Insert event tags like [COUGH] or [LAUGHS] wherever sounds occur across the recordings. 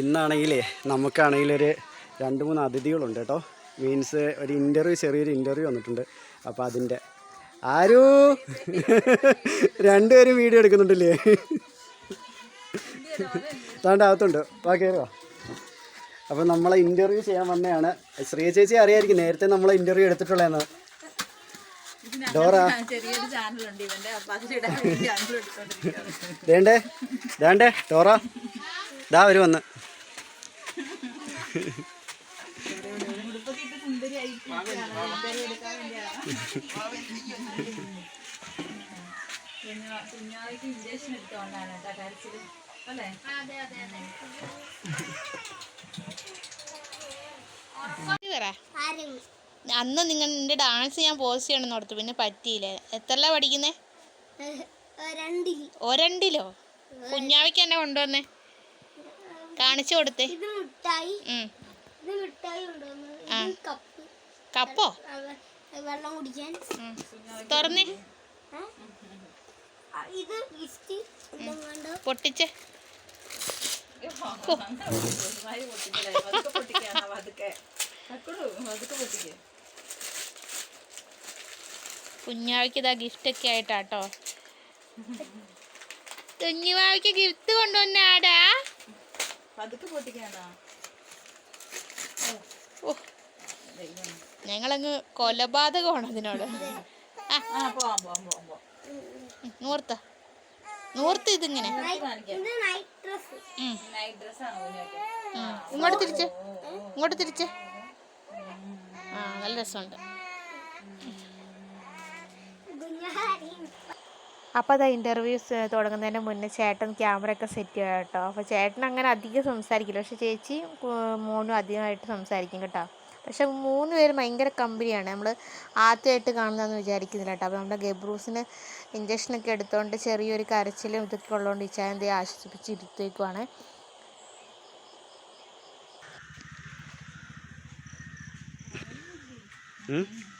ഇന്നാണെങ്കിലേ നമുക്കാണെങ്കിൽ ഒരു രണ്ട് മൂന്ന് അതിഥികളുണ്ട് കേട്ടോ. മീൻസ് ഒരു ഇന്റർവ്യൂ ചെറിയൊരു ഇന്റർവ്യൂ വന്നിട്ടുണ്ട്. അപ്പോൾ അതിന്റെ ആരൂ? രണ്ടുപേരും വീഡിയോ എടുക്കുന്നുണ്ടല്ലേ? താണ്ട് അകത്തുണ്ട്. വാ കയറുക അപ്പോൾ നമ്മളെ ഇന്റർവ്യൂ ചെയ്യാൻ വന്നതാണ് ശ്രീ ചേച്ചി അറിയായിരിക്കും നേരത്തെ നമ്മളെ ഇന്റർവ്യൂ എടുത്തിട്ടുള്ളതെന്ന്. ഡോറ. വേണ്ടേ വേണ്ടേ? ഡോറ. ഇതാ ഒരു വന്ന്. ഇഞ്ചക്ഷൻ എടുത്തോണ്ടാണ് കേട്ടോ അല്ലേ അന്ന് നിങ്ങൾ നിന്റെ ഡാൻസ് ഞാൻ പോസ്റ്റ് ചെയ്യണമെന്ന് ഓർത്തു. പിന്നെ പറ്റിയില്ല. എത്രല്ല പഠിക്കുന്നേ? ഒരണ്ടിലോ കുഞ്ഞാവിക്ക് എന്നെ കൊണ്ടുവന്നേ. കാണിച്ചു കൊടുത്തേ. കപ്പ്. വെള്ളം കുടിക്കാൻ. തുറന്നേ. ഇത് പൊട്ടിച്ചേ. കുഞ്ഞാവയ്ക്ക് ഇതാ ഗിഫ്റ്റ് ഒക്കെ ആയിട്ടാട്ടോ. കുഞ്ഞുവാവയ്ക്ക് ഗിഫ്റ്റ് കൊണ്ടുവന്നാടാ. പതുക്കെ പൊട്ടിക്കാണോ ഓ ഞങ്ങളങ്ങ് കൊലപാതകമാണ് അതിനോട്. നൂർത്ത. നൂർത്ത് ഇതിങ്ങനെ. ഇങ്ങോട്ട് തിരിച്ച്. ഇങ്ങോട്ട് തിരിച്ച്. ആ നല്ല രസമുണ്ട്. അപ്പോൾ അത് ഇന്റർവ്യൂസ് തുടങ്ങുന്നതിന് മുന്നേ ചേട്ടൻ ക്യാമറ ഒക്കെ സെറ്റ് ചെയ്യാം കേട്ടോ. അപ്പോൾ ചേട്ടൻ അങ്ങനെ അധികം സംസാരിക്കില്ല. പക്ഷേ ചേച്ചി മോനും അധികമായിട്ട് സംസാരിക്കും കേട്ടോ. പക്ഷെ മൂന്ന് പേരും ഭയങ്കര കമ്പനിയാണ്. നമ്മൾ ആദ്യമായിട്ട് കാണുന്നതെന്ന് വിചാരിക്കുന്നില്ല കേട്ടോ. അപ്പോൾ നമ്മുടെ ഗബ്രൂസിന് ഇഞ്ചക്ഷനൊക്കെ എടുത്തുകൊണ്ട് ചെറിയൊരു കരച്ചിലും ഇതൊക്കെ ഉള്ളതുകൊണ്ട് ആശ്വസിപ്പിച്ചിരുത്തേക്കുവാണ്. ഉം? അപ്പൊ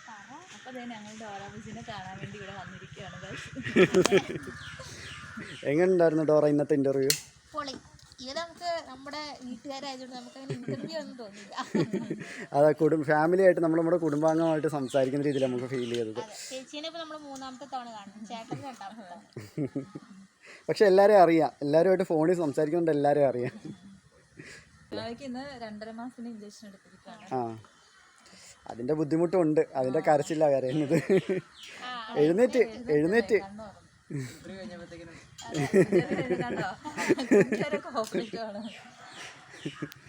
ഡോറാബുസിനെ കാണാൻ വേണ്ടി ഇവിടെ വന്നിരിക്കുകയാണ്. [LAUGHS] എങ്ങനെയുണ്ടായിരുന്നു ഡോറ ഇന്നത്തെ ഇന്റർവ്യൂ പൊളി. ഇത് നമുക്ക് നമ്മുടെ വീട്ടുകാരായതുകൊണ്ട് നമുക്ക് അങ്ങനെ ഇന്റർവ്യൂ ഒന്നും തോന്നില്ല [LAUGHS] അതാ കുടുംബ ഫാമിലി ആയിട്ട് നമ്മൾ നമ്മുടെ കുടുംബാംഗമായിട്ട് സംസാരിക്കുന്ന രീതിയിൽ നമുക്ക് ഫീൽ ചെയ്തത്. ചേച്ചീനെ ഇപ്പോൾ നമ്മൾ മൂന്നാമത്തെ തവണ കാണും. ചേട്ടൻ രണ്ടാമത്തെ തവണ. [LAUGHS] പക്ഷെ എല്ലാവരെയും അറിയാം. എല്ലാവരുമായിട്ട് ഫോണിൽ സംസാരിക്കുന്നുണ്ട് എല്ലാവരെയും അറിയാം. ഇന്ന് രണ്ടര മാസത്തിന് ഇഞ്ചക്ഷൻ എടുത്തിരിക്കുകയാണ്. ആ. അതിന്റെ ബുദ്ധിമുട്ടുണ്ട്. അതിന്റെ കരച്ചില്ല കരയുന്നത്. [LAUGHS] എഴുന്നേറ്റ് എഴുന്നേറ്റ്. കോപ്പറേറ്റാണ് [LAUGHS]